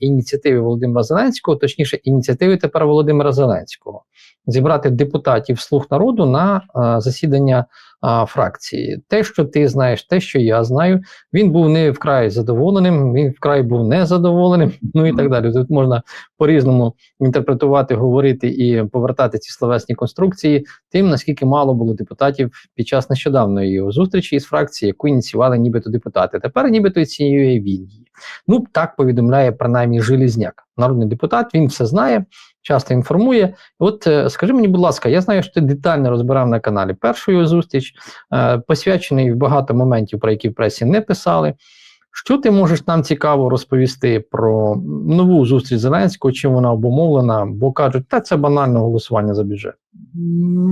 ініціативи Володимира Зеленського, точніше, ініціативи тепер Володимира Зеленського, зібрати депутатів слуг народу на е, засідання е, фракції. Те, що ти знаєш, те, що я знаю, він був не вкрай задоволеним, він вкрай був незадоволеним, ну і так далі. Тут можна по-різному інтерпретувати, говорити і повертати ці словесні конструкції, тим наскільки мало було депутатів під час нещодавної його зустрічі із фракції, яку ініціювали нібито депутати. Тепер нібито ініціює він її. Ну так повідомляє принаймні Желізняк, народний депутат. Він все знає, часто інформує. От е, скажи мені, будь ласка, я знаю, що ти детально розбирав на каналі першу зустріч, е, посвячений в багато моментів, про які в пресі не писали. Що ти можеш нам цікаво розповісти про нову зустріч Зеленського, чим вона обумовлена? Бо кажуть, та це банальне голосування за бюджет.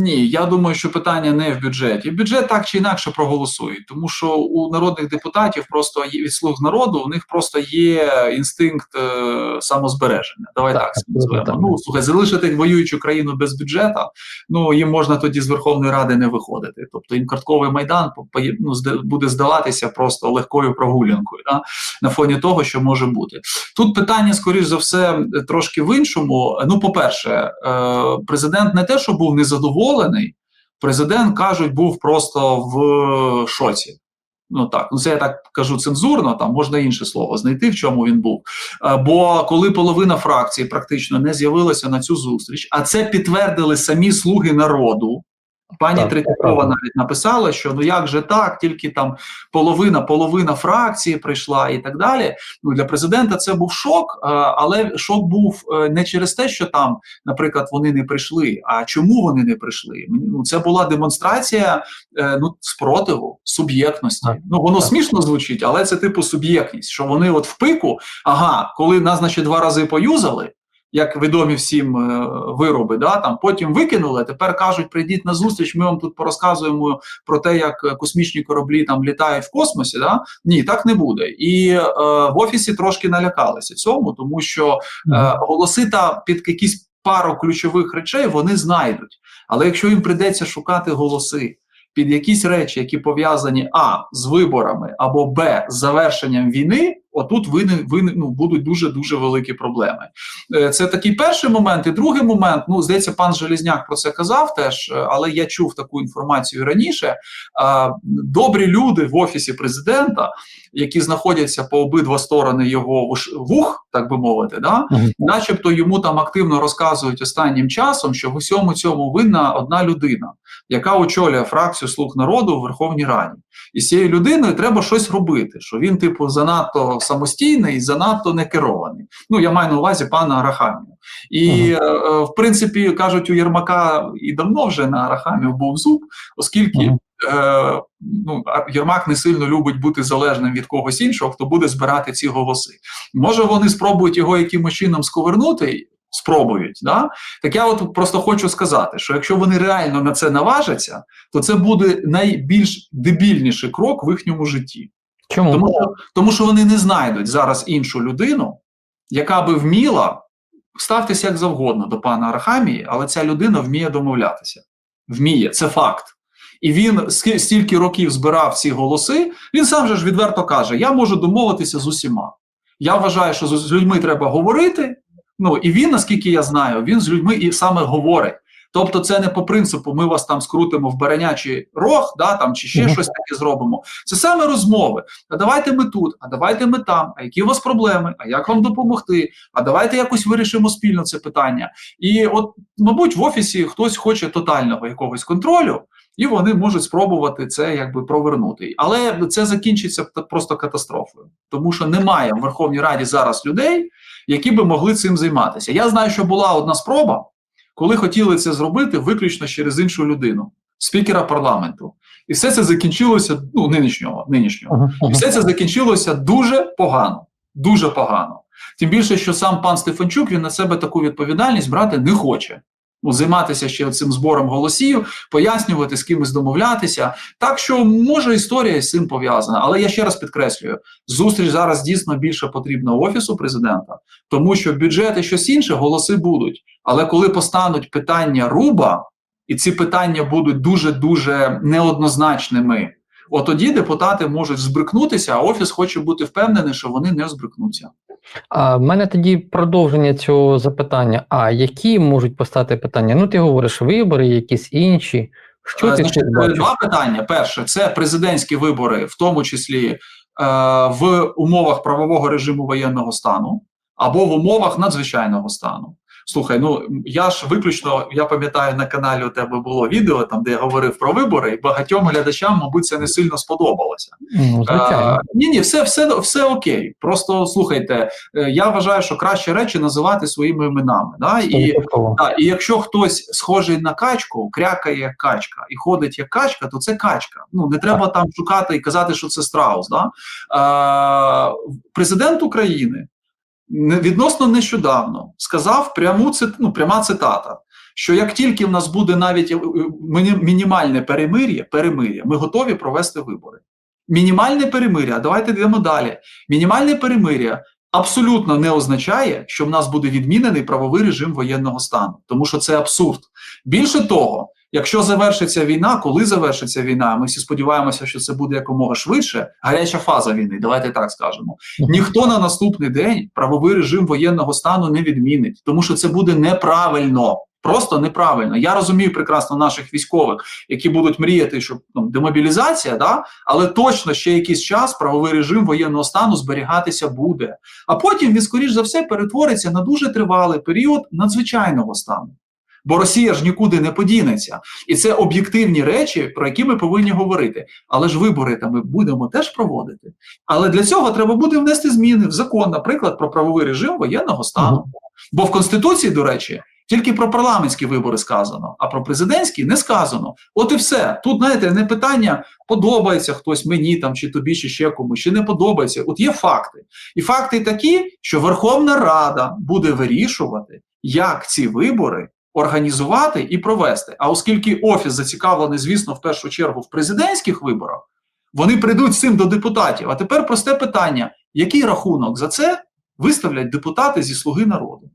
Ні, я думаю, що питання не в бюджеті. Бюджет так чи інакше проголосують, тому що у народних депутатів просто є від слуг народу, у них просто є інстинкт е, самозбереження. Давай Так, так, так. Ну слухай, залишити воюючу країну без бюджету, ну їм можна тоді з Верховної Ради не виходити. Тобто їм картковий майдан по- по- ну, буде здаватися просто легкою прогулянкою да, на фоні того, що може бути. Тут питання, скоріш за все, трошки в іншому. Ну, по-перше, е, президент не те, що був незадоволений, президент кажуть, був просто в шоці. Ну так, ну це я так кажу цензурно, там можна інше слово знайти, в чому він був. Е, Бо коли половина фракції практично не з'явилася на цю зустріч, а це підтвердили самі слуги народу. Пані Так, Третьякова правда. навіть написала, що ну як же так, тільки там половина, половина фракції прийшла і так далі. Ну для президента це був шок, е, але шок був е, не через те, що там, наприклад, вони не прийшли. А чому вони не прийшли? Ну це була демонстрація е, ну спротиву, суб'єктності. Так, Ну воно так. смішно звучить, але це типу суб'єктність, що вони от в пику, ага, коли нас, значить, два рази поюзали. Як відомі всім е, вироби, да там потім викинули. а Тепер кажуть, прийдіть на зустріч. Ми вам тут порозказуємо про те, як е, космічні кораблі там літають в космосі. Да? Ні, так не буде. І е, в офісі трошки налякалися цьому, тому що е, голоси та під якісь пару ключових речей вони знайдуть. Але якщо їм прийдеться шукати голоси під якісь речі, які пов'язані а з виборами або б з завершенням війни, отут вини, вини ну, будуть дуже дуже великі проблеми. Е, Це такий перший момент. І другий момент, ну здається, пан Желізняк про це казав теж, е, але я чув таку інформацію раніше. Добрі люди в офісі президента, які знаходяться по обидва сторони його вух, так би мовити, да, начебто йому там активно розказують останнім часом, що в усьому цьому винна одна людина, яка очолює фракцію слуг народу в Верховній Раді. І з цією людиною треба щось робити. Що він, типу, занадто самостійний і занадто не керований. Ну я маю на увазі пана Арахамію. І е, е, в принципі кажуть, у Єрмака і давно вже на Арахамію був зуб, оскільки. Мгм. Е, ну, Єрмак не сильно любить бути залежним від когось іншого, хто буде збирати ці голоси. Може, вони спробують його якимось чином сковернути, спробують. Да? Так я от просто хочу сказати, що якщо вони реально на це наважаться, то це буде найбільш дебільніший крок в їхньому житті. Чому? Тому що, тому що вони не знайдуть зараз іншу людину, яка би вміла ставтеся як завгодно до пана Арахамії, але ця людина вміє домовлятися. Вміє, це факт. І він стільки років збирав ці голоси, він сам же ж відверто каже: я можу домовитися з усіма. Я вважаю, що з людьми треба говорити. Ну і він, наскільки я знаю, він з людьми і саме говорить. Тобто, це не по принципу, ми вас там скрутимо в баранячий рог, да, там, чи ще щось таке зробимо. Це саме розмови. А давайте ми тут, а давайте ми там, а які у вас проблеми, а як вам допомогти? А давайте якось вирішимо спільно це питання. І от, мабуть, в офісі хтось хоче тотального якогось контролю, і вони можуть спробувати це якби провернути. Але це закінчиться просто катастрофою, тому що немає в Верховній Раді зараз людей, які би могли цим займатися. Я знаю, що була одна спроба, коли хотіли це зробити виключно через іншу людину, спікера парламенту. І все це закінчилося ну, нинішнього, нинішнього. І все це закінчилося дуже погано. Дуже погано. Тим більше, що сам пан Стефанчук він на себе таку відповідальність брати не хоче. Ну, займатися ще цим збором голосів, пояснювати, з кимось домовлятися. Так що може історія з цим пов'язана. Але я ще раз підкреслюю: зустріч зараз дійсно більше потрібна офісу президента, тому що бюджет і щось інше голоси будуть. Але коли постануть питання руба, і ці питання будуть дуже дуже неоднозначними От тоді депутати можуть збрикнутися, а офіс хоче бути впевнений, що вони не збрикнуться. А в мене тоді продовження цього запитання. А які можуть постати питання? Ну, ти говориш, вибори, якісь інші. Що Е, ти Значить, е, два питання. Перше, це президентські вибори, в тому числі е, в умовах правового режиму воєнного стану або в умовах надзвичайного стану. Слухай, ну я ж виключно, я пам'ятаю, на каналі у тебе було відео, там де я говорив про вибори, і багатьом глядачам, мабуть, це не сильно сподобалося. Ну, звичайно. ні, ні, все, все, все окей. Просто слухайте, е, я вважаю, що краще речі називати своїми іменами. Да? І, так, і якщо хтось схожий на качку, крякає як качка і ходить як качка, то це качка. Ну не треба там шукати і казати, що це страус. Да? Е, президент України відносно нещодавно сказав пряму ну, пряма цитата. Що як тільки в нас буде навіть е, е, міні- мінімальне перемир'я, перемир'я, ми готові провести вибори. Мінімальне перемир'я, давайте йдемо далі. Мінімальне перемир'я абсолютно не означає, що в нас буде відмінений правовий режим воєнного стану, тому що це абсурд. Більше того, якщо завершиться війна, коли завершиться війна, ми всі сподіваємося, що це буде якомога швидше. Гаряча фаза війни, давайте так скажемо. Ніхто на наступний день правовий режим воєнного стану не відмінить, тому що це буде неправильно. Просто неправильно. Я розумію прекрасно наших військових, які будуть мріяти, що ну, демобілізація, да, але точно ще якийсь час правовий режим воєнного стану зберігатися буде. А потім він, скоріш за все, перетвориться на дуже тривалий період надзвичайного стану. Бо Росія ж нікуди не подінеться. І це об'єктивні речі, про які ми повинні говорити. Але ж вибори там ми будемо теж проводити. Але для цього треба буде внести зміни в закон, наприклад, про правовий режим воєнного стану. Мгм. Бо в Конституції, до речі, тільки про парламентські вибори сказано, а про президентські не сказано. От і все. Тут, знаєте, не питання, подобається хтось мені там, чи тобі, чи ще комусь, чи не подобається. От є факти. І факти такі, що Верховна Рада буде вирішувати, як ці вибори організувати і провести. А оскільки офіс зацікавлений, звісно, в першу чергу в президентських виборах, вони прийдуть з цим до депутатів. А тепер просте питання: який рахунок за це виставлять депутати зі слуги народу?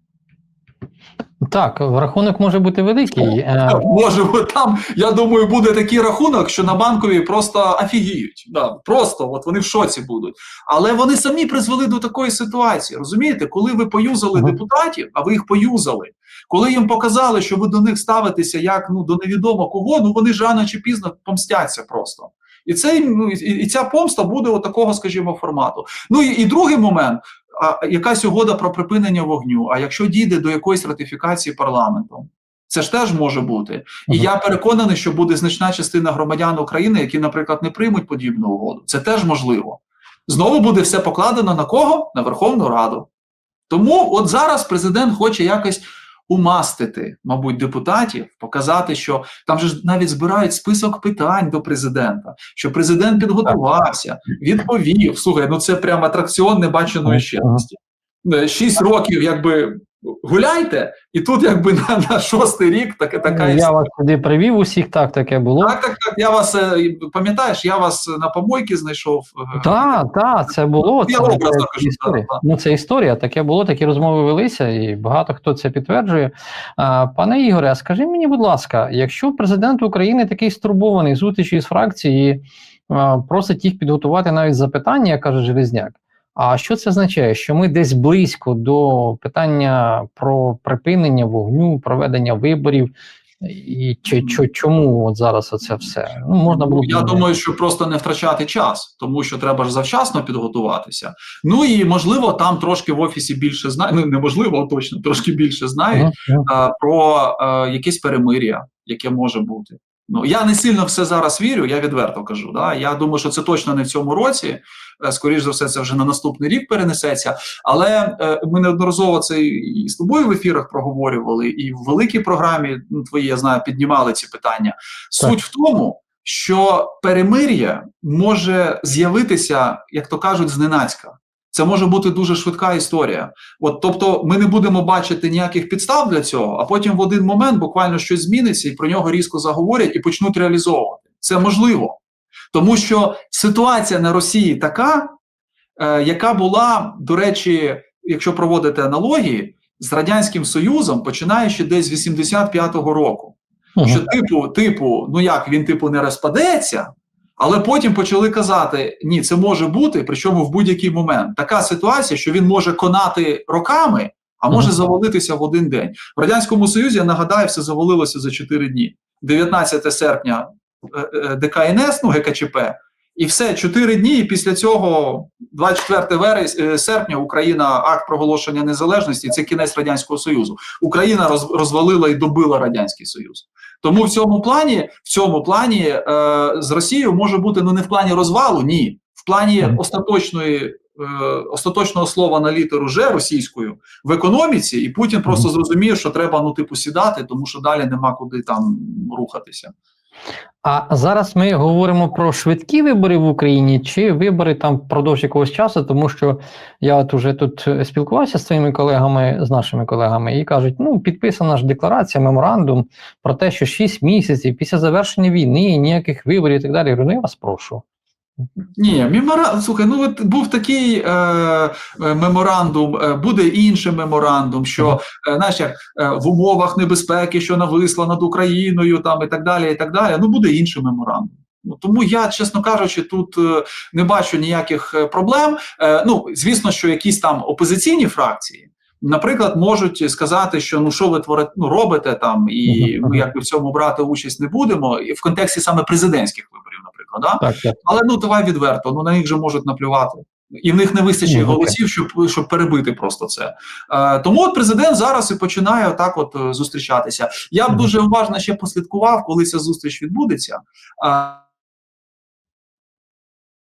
Так, рахунок може бути великий. Е, Може, там, я думаю, буде такий рахунок, що на банковій просто офігіють. Да, просто от вони в шоці будуть. Але вони самі призвели до такої ситуації. Розумієте, коли ви поюзали депутатів, а ви їх поюзали, коли їм показали, що ви до них ставитеся як ну до невідомо кого, ну вони ж рано чи пізно помстяться просто. І це ну, і, і ця помста буде от такого, скажімо, формату. Ну і, і другий момент. А якась угода про припинення вогню. А якщо дійде до якоїсь ратифікації парламентом, це ж теж може бути. І Мгм. я переконаний, що буде значна частина громадян України, які, наприклад, не приймуть подібну угоду. Це теж можливо. Знову буде все покладено на кого? На Верховну Раду. Тому от зараз президент хоче якось умастити, мабуть, депутатів, показати, що там же ж навіть збирають список питань до президента, що президент підготувався, відповів. Слухай, ну це прям атракціон небаченої щедрості. Е, Шість років, якби гуляйте, і тут, якби на, на шостий рік таке така я історія. вас сюди привів усіх, так таке було. Так, так, так. Я вас е, пам'ятаєш, я вас на помойки знайшов. е, Так, так, це було. Я Це, образно це кажу, історія. так, так. Ну, це історія, таке було, такі розмови велися, і багато хто це підтверджує. А, пане Ігоре, а скажи мені, будь ласка, якщо президент України такий стурбований зустрічі з фракції, просить їх підготувати навіть запитання, каже Железняк. А що це означає? Що ми десь близько до питання про припинення вогню, проведення виборів, і чи, чи чому от зараз оце все? Ну, можна було Я думаю, що просто не втрачати час, тому що треба ж завчасно підготуватися. Ну і можливо, там трошки в офісі більше знають. Ну неможливо, а точно трошки більше знають мгм. е, про е, якесь перемир'я, яке може бути. Ну я не сильно в це зараз вірю, я відверто кажу. Да? Я думаю, що це точно не в цьому році. Е, Скоріш за все, це вже на наступний рік перенесеться. Але е, ми неодноразово це і з тобою в ефірах проговорювали, і в великій програмі ну, твої, я знаю, піднімали ці питання. Суть в тому, що перемир'я може з'явитися, як то кажуть, зненацька. Це може бути дуже швидка історія. От, тобто, ми не будемо бачити ніяких підстав для цього, а потім в один момент буквально щось зміниться, і про нього різко заговорять і почнуть реалізовувати. Це можливо. Тому що ситуація на Росії така, е, яка була, до речі, якщо проводити аналогії, з Радянським Союзом, починаючи десь з 85-го року. Що, типу, типу, ну як він типу не розпадеться, Але потім почали казати: ні, це може бути, причому в будь-який момент. Така ситуація, що він може конати роками, а може завалитися в один день. В радянському Союзі я нагадаю, все завалилося за 4 дні. 19 серпня е, е, ДКНС, ну ГКЧП, і все 4 дні. І після цього, 24 вересня, е, серпня, Україна акт проголошення незалежності. Це кінець радянського союзу. Україна роз, розвалила і добила радянський союз. Тому в цьому плані, в цьому плані е, з Росією може бути ну не в плані розвалу, ні, в плані остаточної. е, Остаточного слова на літеру Ж російською в економіці, і Путін просто зрозумів, що треба ну типу сідати, тому що далі нема куди там рухатися. А зараз ми говоримо про швидкі вибори в Україні чи вибори там впродовж якогось часу, тому що я от уже тут спілкувався з своїми колегами, з нашими колегами, і кажуть: ну підписана ж декларація, меморандум про те, що 6 місяців після завершення війни ніяких виборів і так далі. Я ну я вас прошу. Ні, мемора... слухай, ну от був такий е, е, меморандум, е, буде інший меморандум, що е, знаєш, як е, в умовах небезпеки, що нависла над Україною, там і так далі. І так далі. Ну буде інший меморандум. Ну тому я, чесно кажучи, тут е, не бачу ніяких е, проблем. Е, ну звісно, що якісь там опозиційні фракції. Наприклад, можуть сказати, що ну що ви творите, ну робите там, і ми якби в цьому брати участь не будемо, і в контексті саме президентських виборів, наприклад, да? Так, так. Але ну давай відверто, ну на них же можуть наплювати. І в них не вистачить Ну, голосів, щоб щоб перебити просто це. Е, тому от президент зараз і починає отак от е, зустрічатися. Я б дуже уважно ще послідкував, коли ця зустріч відбудеться. А,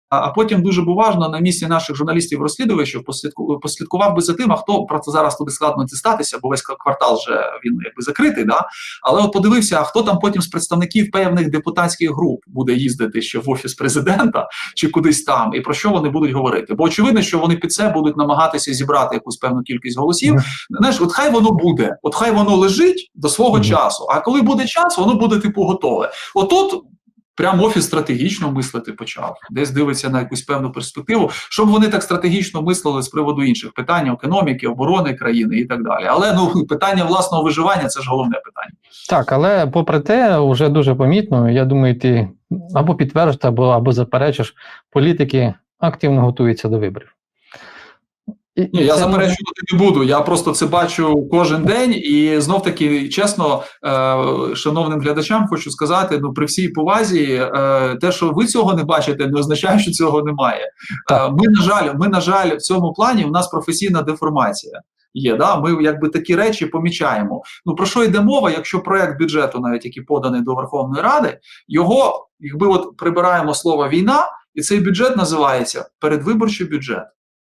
а потім дуже б уважно на місці наших журналістів-розслідувачів послідку, послідкував би за тим, а хто просто зараз туди складно дістатися, бо весь квартал вже він якби закритий. Да? Але от подивився, а хто там потім з представників певних депутатських груп буде їздити ще в офіс президента чи кудись там, і про що вони будуть говорити? Бо очевидно, що вони під це будуть намагатися зібрати якусь певну кількість голосів. Мгм. Знаєш, от хай воно буде, от хай воно лежить до свого Мгм. часу. А коли буде час, воно буде типу готове. Отут. Прям офіс стратегічно мислити почав, десь дивиться на якусь певну перспективу, щоб вони так стратегічно мислили з приводу інших питань економіки, оборони країни і так далі. Але ну питання власного виживання це ж головне питання. Так, але попри те, вже дуже помітно. Я думаю, ти або підтвердиш, або, або заперечиш, політики активно готуються до виборів. Ні, я заперечувати не буду. Я просто це бачу кожен день, і знов таки, чесно, е, шановним глядачам, хочу сказати: ну при всій повазі, е, те, що ви цього не бачите, не означає, що цього немає. Е, ми на жаль, ми на жаль, в цьому плані у нас професійна деформація. Є, да, ми якби такі речі помічаємо. Ну про що йде мова, якщо проект бюджету, навіть який поданий до Верховної Ради, його, якби от прибираємо слово війна, і цей бюджет називається передвиборчий бюджет.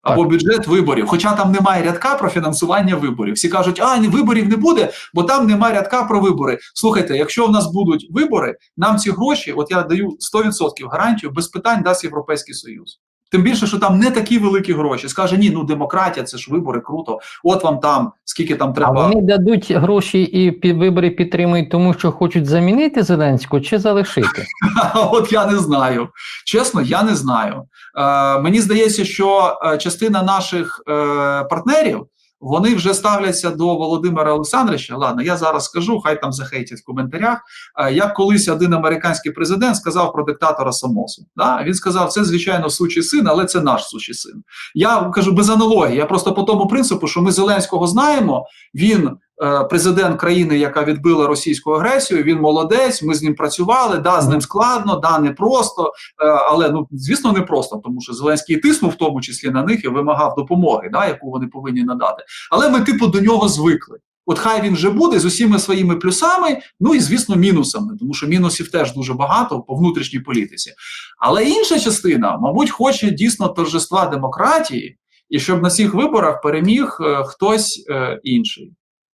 Або бюджет виборів, хоча там немає рядка про фінансування виборів. Всі кажуть, а виборів не буде, бо там немає рядка про вибори. Слухайте, якщо в нас будуть вибори, нам ці гроші, от я даю 100% гарантію, без питань дасть Європейський Союз. Тим більше, що там не такі великі гроші. Скаже, ні, ну демократія, це ж вибори, круто. От вам там, скільки там А треба. вони дадуть гроші і під вибори підтримують, тому що хочуть замінити Зеленського чи залишити. От я не знаю. Чесно, я не знаю. Е, мені здається, що е, частина наших е, партнерів вони вже ставляться до Володимира Олександровича. Ладно, я зараз скажу, хай там захейтять в коментарях. Е, як колись один американський президент сказав про диктатора Самосу. Да? Він сказав, це звичайно сучий син, але це наш сучий син. Я кажу без аналогії. Я просто по тому принципу, що ми Зеленського знаємо. Він президент країни, яка відбила російську агресію. Він молодець. Ми з ним працювали. Да, з ним складно, да, не просто. Е, але ну звісно, не просто, тому що Зеленський тиснув в тому числі на них і вимагав допомоги, да, яку вони повинні надати. Але ми, типу, до нього звикли. От хай він вже буде з усіма своїми плюсами, ну і звісно, мінусами, тому що мінусів теж дуже багато по внутрішній політиці. Але інша частина, мабуть, хоче дійсно торжества демократії, і щоб на цих виборах переміг е, хтось е, інший.